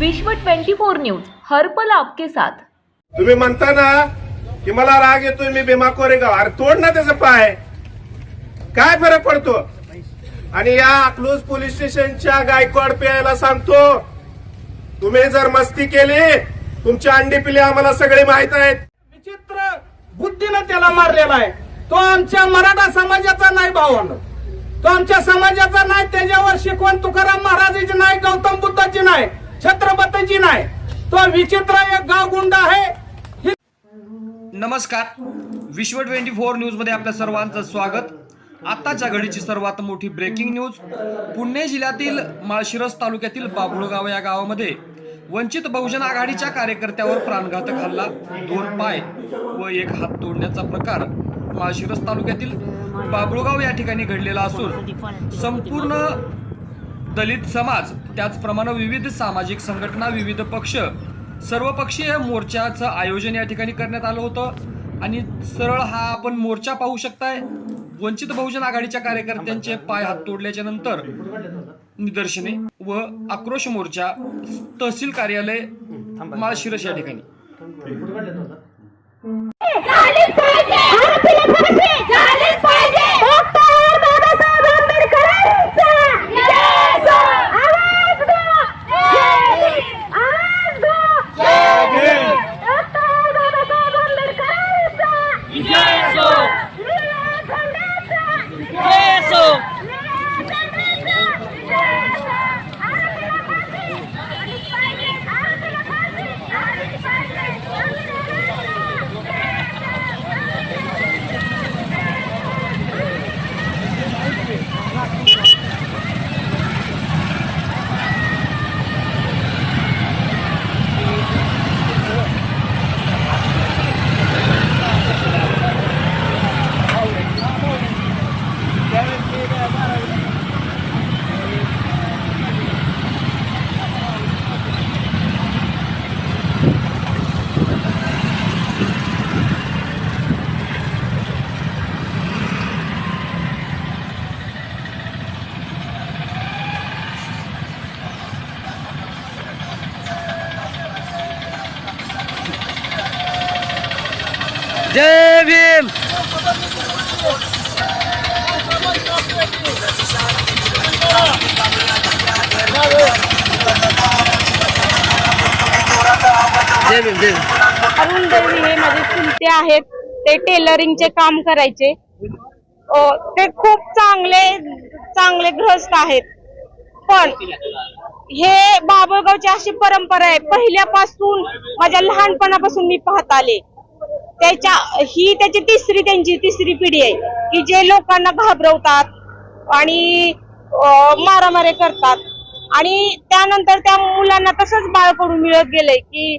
विश्व 24 न्यूज हर्पल आपके साथ. तुम्ही म्हणता ना की मला राग येतोय मी भीमा कोरेगाव अरे तोड ना त्याचा पाय. काय फरक पडतो? आणि या अकलूज पोलीस स्टेशनच्या गायकवाड प्यायला सांगतो तुम्ही जर मस्ती केली तुमची अंडी पिली आम्हाला सगळे माहीत आहेत. विचित्र बुद्धीनं त्याला मारलेला आहे. तो आमच्या मराठा समाजाचा नाही भावानं. तो आमच्या समाजाचा नाही त्याच्यावर शिकवण तुकाराम महाराजाची नाही गौतम बुद्धाची नाही छत्रपतीची नाही. तो विचित्र एक गाव गुंड आहे नमस्कार. विश्व ट्वेंटी फोर न्यूजमध्ये आपल्या सर्वांचं स्वागत. आत्ताच्या घडीची सर्वात मोठी ब्रेकिंग न्यूज पुणे जिल्ह्यातील माळशिरस तालुक्यातील बाबुळगाव या गावामध्ये वंचित बहुजन आघाडीच्या कार्यकर्त्यावर प्राणघातक हल्ला दोन पाय व एक हात तोडण्याचा प्रकार माळशिरस तालुक्यातील बाबुळगाव या ठिकाणी घडलेला असून संपूर्ण दलित समाज त्याचप्रमाणे विविध सामाजिक संघटना विविध पक्ष सर्वपक्षीय मोर्चाचं आयोजन या ठिकाणी करण्यात आलं होतं. आणि सरळ हा आपण मोर्चा पाहू शकताय. वंचित बहुजन आघाडीच्या कार्यकर्त्यांचे पाय हात तोडल्याच्या नंतर निदर्शने व आक्रोश मोर्चा तहसील कार्यालय माळशिरस या ठिकाणी. झालीच पाहिजे आरपीला फाशी झालीच पाहिजे डॉक्टर बाबासाहेब आंबेडकरांचा जय आवाज दो जय आवाज दो जय डॉक्टर बाबासाहेब आंबेडकरांचा जय सो जय सो जय भीम! जय भीम जय भीम. अरुण दळवी हे माझे चुलते आहेत. ते टेलरिंगचे काम करायचे. अ, ते खूप चांगले चांगले ग्रस्त आहेत. पण हे बाबळगावची अशी परंपरा आहे. पहिल्यापासून माझ्या लहानपणापासून मी पाहत आले. त्याच्या ही त्याची तिसरी त्यांची तिसरी पिढी आहे. की जे लोकांना घाबरवतात आणि मारामारे मारामारी करतात. आणि त्यानंतर त्या मुलांना तसंच बाळकडून मिळत गेलंय की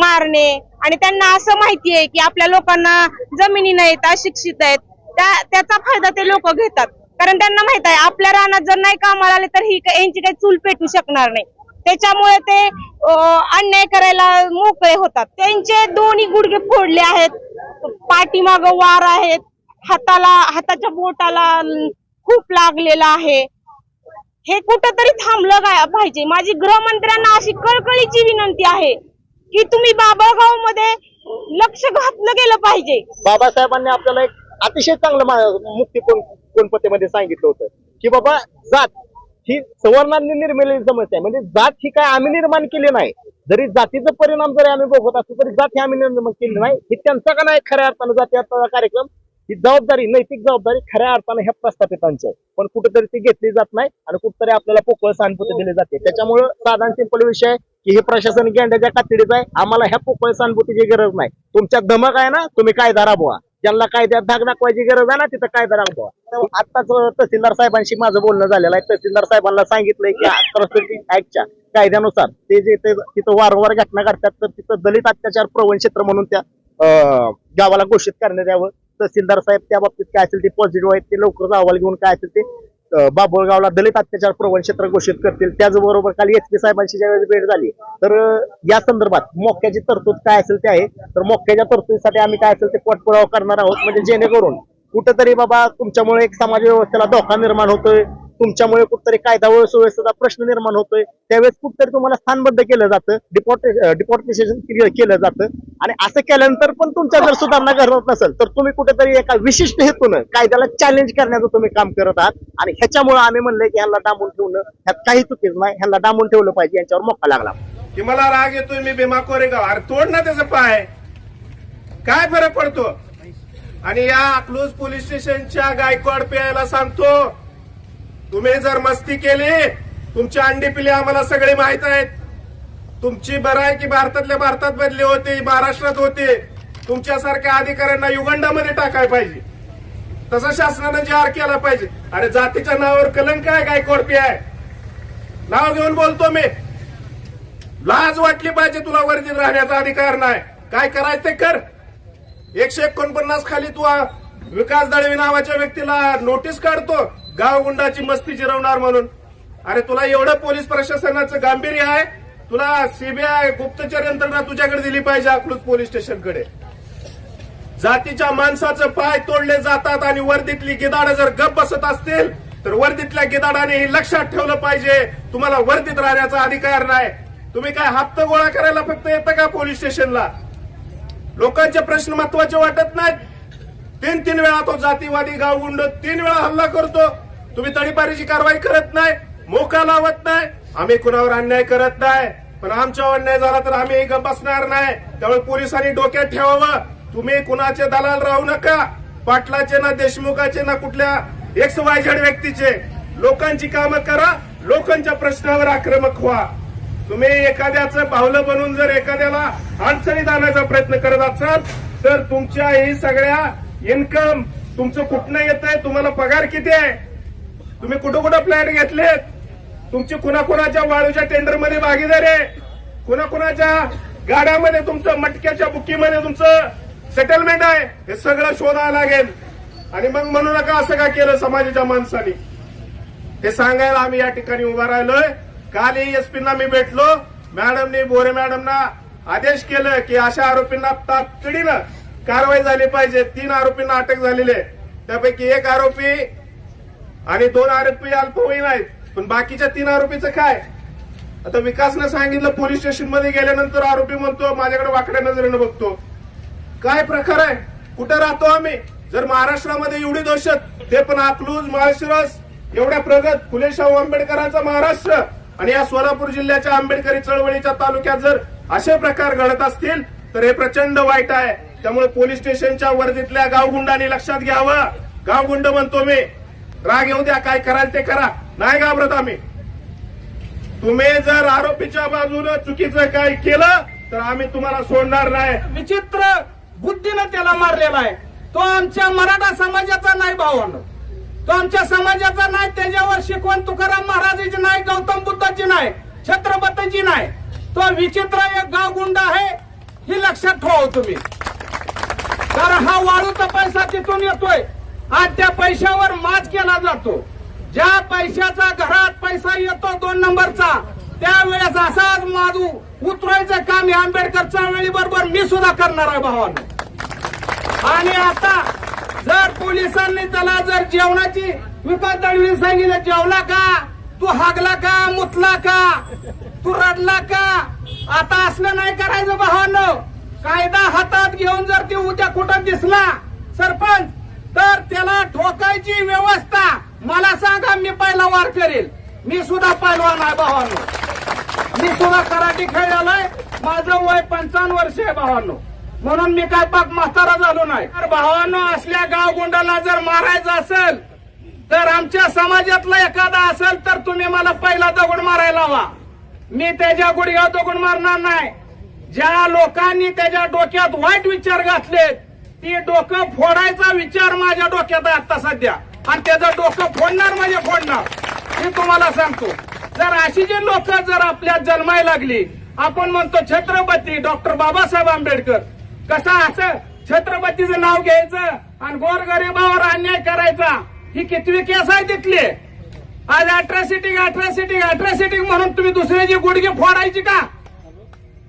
मारणे. आणि त्यांना असं माहिती आहे की आपल्या लोकांना जमिनी नाहीत अशिक्षित आहेत. त्या त्याचा फायदा ते लोक घेतात. कारण त्यांना माहीत आहे आपल्या रानात जर नाही कामाला आले तर ही यांची काही चूल पेटू शकणार नाही. त्याच्यामुळे ते अन्याय करायला मोकळे होतात. त्यांचे दोन्ही गुडघे फोडले आहेत. पाठीमाग वार आहेत. हाताला हाताच्या बोटाला खूप लागलेला आहे. हे कुठंतरी थांबलं पाहिजे. माझी गृहमंत्र्यांना अशी कळकळीची विनंती आहे की तुम्ही बाबागावमध्ये लक्ष घातलं गेलं पाहिजे. बाबासाहेबांनी आपल्याला एक अतिशय चांगलं मुक्ती कोणपतीमध्ये सांगितलं होतं की बाबा जात. ही सवर्णांनी निर्मिलेली समस्या आहे. म्हणजे जात ही काय आम्ही निर्माण केली नाही. जरी जातीचा परिणाम जरी आम्ही बघत असतो तरी जात ही आम्ही निर्माण केली नाही. हे त्यांचा का नाही खऱ्या अर्थानं जाती अर्थाचा कार्यक्रम? ही जबाबदारी नैतिक जबाबदारी खऱ्या अर्थानं ह्या प्रस्थापितांची आहे. पण कुठेतरी ती घेतली जात नाही आणि कुठेतरी आपल्याला पोकळ सहानुभूती दिली जाते. त्याच्यामुळं साधारण सिंपल विषय आहे की हे प्रशासन गेंड्याच्या कातडीच आहे. आम्हाला ह्या पोकळ सहानुभूतीची गरज नाही. तुमच्या धमक आहे ना? तुम्ही कायदा राबवा. ज्यांना कायद्यात धाक दाखवायची गरज आहे ना तिथं कायदा दाखवा आत्ताच तहसीलदार साहेबांशी माझं बोलणं झालेलं आहे. तहसीलदार साहेबांना सांगितलंय की अट्रॉसिटी ऍक्टच्या कायद्यानुसार ते जे ते तिथं वारंवार घटना घडतात तर तिथं दलित अत्याचार प्रवण क्षेत्र म्हणून त्या गावाला घोषित करण्यात यावं. तहसीलदार साहेब त्या बाबतीत काय असेल ते पॉझिटिव्ह आहेत ते लवकरच अहवाल घेऊन काय असेल ते बाभुळगावला दलित अत्याचार प्रवण क्षेत्र घोषित करतील. त्याचबरोबर काल एच पी साहेबांची ज्यावेळेस भेट झाली तर या संदर्भात मोक्याची तरतूद काय असेल ते आहे. तर मोक्याच्या तरतुदीसाठी आम्ही काय असेल ते पाठपुरावा करणार आहोत. म्हणजे जेणेकरून कुठंतरी बाबा तुमच्यामुळे एक समाज व्यवस्थेला धोका निर्माण होतोय. तुमच्यामुळे कुठतरी कायदा व सुव्यवस्थेचा प्रश्न निर्माण होतोय. त्यावेळेस कुठतरी तुम्हाला स्थानबद्ध केलं जातं. डिपॉर्टे डिपॉर्टेशन केलं जातं. आणि असं केल्यानंतर पण तुमच्या जर सुधारणा करत नसेल तर तुम्ही कुठेतरी एका विशिष्ट हेतून कायद्याला चॅलेंज करण्याचं तुम्ही काम करत आहात. आणि ह्याच्यामुळे आम्ही म्हणलंय की ह्यांना डांबून ठेवणं ह्यात काही चुकीच नाही. ह्याला डांबून ठेवलं पाहिजे यांच्यावर मोका लागला. की मला राग येतोय मी भीमा कोरेगाव. अरे तोड ना त्याचं पाय. काय फरक पडतो? आणि या अकलूज पोलीस स्टेशनच्या गायकवाड पेयाला सांगतो तुम्ही जर मस्ती केली तुमची अंडी पिली आम्हाला सगळे माहीत आहेत. तुमची बरं आहे की भारतातल्या भारतात बदली होती महाराष्ट्रात होते. तुमच्यासारख्या अधिकाऱ्यांना युगंडामध्ये टाकाय पाहिजे. तसं शासनानं जाहीर केला पाहिजे. अरे जातीच्या नावावर कलंक आहे काय कोडपी आहे? नाव घेऊन बोलतो मी. लाज वाटली पाहिजे तुला वर्जित राहण्याचा अधिकार नाही. काय करायचं ते कर. एकशे एकोणपन्नास खाली तू विकास दळवी नावाच्या व्यक्तीला नोटीस काढतो. गावगुंडाची मस्ती जिरवणार म्हणून. अरे तुला एवढं पोलीस प्रशासनाचं गांभीर्य आहे? तुला सीबीआय गुप्तचर यंत्रणा तुझ्याकडे दिली पाहिजे अकलूज पोलीस स्टेशनकडे. जातीच्या माणसाचं पाय तोडले जातात आणि वर्दीतली गिदाडं जर गप बसत असतील तर वर्दीतल्या गिदाडाने हे लक्षात ठेवलं पाहिजे. तुम्हाला वर्दीत राहण्याचा अधिकार नाही. तुम्ही काय हप्ता गोळा करायला फक्त येतं का पोलीस स्टेशनला? लोकांचे प्रश्न महत्त्वाचे वाटत नाहीत. तीन तीन वेळा तो जातीवादी गावगुंड तीन वेळा हल्ला करतो. तुम्ही तडीपारीची कारवाई करत नाही मोका लावत नाही आम्ही कुणावर अन्याय करत नाही. पण आमच्यावर अन्याय झाला तर आम्ही गप बसणार नाही. त्यामुळे पोलिसांनी डोक्यात ठेवावं. तुम्ही कुणाचे दलाल राहू नका. पाटलाचे ना देशमुखाचे ना कुठल्या एक्स वायझेड व्यक्तीचे. लोकांची कामं करा. लोकांच्या प्रश्नावर आक्रमक व्हा. तुम्ही एखाद्याचं बाहुलं बनून जर एखाद्याला अडचणीत आणायचा प्रयत्न करत असाल तर तुमच्या ही सगळ्या इन्कम तुमचं कुठनं येत आहे तुम्हाला पगार किती आहे? तुम्ही कुठं कुठं फ्लॅट घेतलेत? तुमची कुणाकुणाच्या वाळूच्या टेंडरमध्ये भागीदारी आहे? कुणाकुणाच्या गाड्यामध्ये तुमचं मटक्याच्या बुकीमध्ये तुमचं सेटलमेंट आहे? हे सगळं शोधावं लागेल. आणि मग म्हणू नका असं का केलं समाजाच्या माणसाने? हे सांगायला आम्ही या ठिकाणी उभा राहिलोय. काल एसपींना मी भेटलो. मॅडमनी बोरे मॅडमना आदेश केलं की अशा आरोपींना तातडीनं कारवाई झाली पाहिजे. तीन आरोपींना अटक झालेली आहे. त्यापैकी एक आरोपी आणि दोन आरोपी अल्पवयीन आहेत पण बाकीच्या तीन आरोपीचं काय? आता विकासनं सांगितलं पोलीस स्टेशनमध्ये गेल्यानंतर आरोपी म्हणतो माझ्याकडे वाकड्या नजरेनं बघतो. काय प्रकार आहे? कुठं राहतो आम्ही? जर महाराष्ट्रामध्ये एवढी दहशत ते पण अकलूज माळशिरस एवढ्या प्रगत फुले शाहू आंबेडकरांचा महाराष्ट्र आणि या सोलापूर जिल्ह्याच्या आंबेडकरी चळवळीच्या तालुक्यात जर असे प्रकार घडत असतील तर हे प्रचंड वाईट आहे. त्यामुळे पोलीस स्टेशनच्या वर्दीतल्या गावगुंडांनी लक्षात घ्यावं. गावगुंड म्हणतो मी राग येऊ द्या काय कराल ते करा. नाही घाबरत आम्ही. तुम्ही जर आरोपीच्या बाजूनं चुकीचं काय केलं तर आम्ही तुम्हाला सोडणार नाही. विचित्र बुद्धीनं त्याला मारलेला आहे. तो आमच्या मराठा समाजाचा नाही भावानं. तो आमच्या समाजाचा नाही त्याच्यावर शिकवण तुकाराम महाराजाची नाही गौतम बुद्धाची नाही छत्रपतीची नाही. तो विचित्र एक गावगुंड आहे ही लक्षात ठेवा हो तुम्ही. कारण हा वाळूचा पैसा तिथून येतोय. आज त्या पैशावर माज केला जातो. ज्या पैशाचा घरात पैसा येतो दोन नंबरचा त्यावेळेस असाच माज उतरायचं काम हे आंबेडकर वेळी बरोबर मी सुद्धा करणार आहे भावानं. आणि आता जर पोलिसांनी त्याला जर जेवणाची विकास दळवी सांगितलं जेवला का? तू हागला का? मुतला का? तू रडला का? आता असलं नाही करायचं भावानं. कायदा हातात घेऊन जर ते उद्या कुठं दिसला सरपंच तर त्याला ठोकायची व्यवस्था. मला सांगा मी पहिला वार करेल. मी सुद्धा पहिलवान आहे भावांनो. मी सुद्धा कराटे खेळलेलोय माझं वय पंचावन्न वर्ष आहे भावांनो. म्हणून मी काय पाक म्हातारा झालो नाही. तर भावांनो असल्या गावगुंडाला जर मारायचं असेल तर आमच्या समाजातला एखादा असेल तर तुम्ही मला पहिला दगड मारायला हवा. मी त्याच्या गुडघ्या दगड मारणार नाही. ज्या लोकांनी त्याच्या डोक्यात वाईट विचार घातलेत ती डोकं फोडायचा विचार माझ्या डोक्यात आहे आता सध्या. आणि त्याचं डोकं फोडणार म्हणजे फोडणार. मी तुम्हाला सांगतो जर अशी जी लोक जर आपल्यात जन्मायला लागली आपण म्हणतो छत्रपती डॉक्टर बाबासाहेब आंबेडकर. कसं असं? छत्रपतीचं नाव घ्यायचं आणि गोरगरिबावर अन्याय करायचा. ही कितवी केस आहे तिथली? आज अट्रॅसिटी अट्रॅसिटी अट्रॅसिटी म्हणून तुम्ही दुसऱ्याची गुडघे फोडायची का?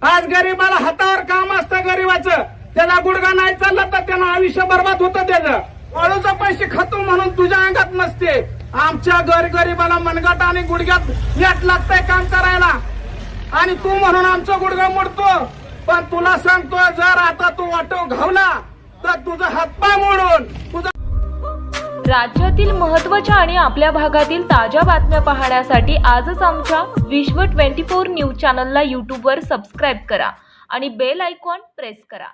आज गरीबाला हातावर काम असतं गरीबाचं. त्याला गुडगा नाही चालला तर त्यानं आयुष्य बर्बाद होतं त्याचं. वाळूचा पैसे खातो म्हणून तुझ्या अंगात नसते. आमच्या गरगरीबाला मनगट आणि गुडघ्यात यात लागतंय काम करायला. आणि तू म्हणून आमचं गुडघं मोडतो. पण तुला सांगतो जर आता तू वाटो घावला तर तुझं हातपाय मोडून तुझं राज्यातील महत्त्वाच्या आणि आपल्या भागातील ताज्या बातम्या पाहण्यासाठी आजच आमच्या विश्व ट्वेंटी फोर न्यूज चॅनलला यूट्यूबवर सबस्क्राईब करा आणि बेल आयकॉन प्रेस करा.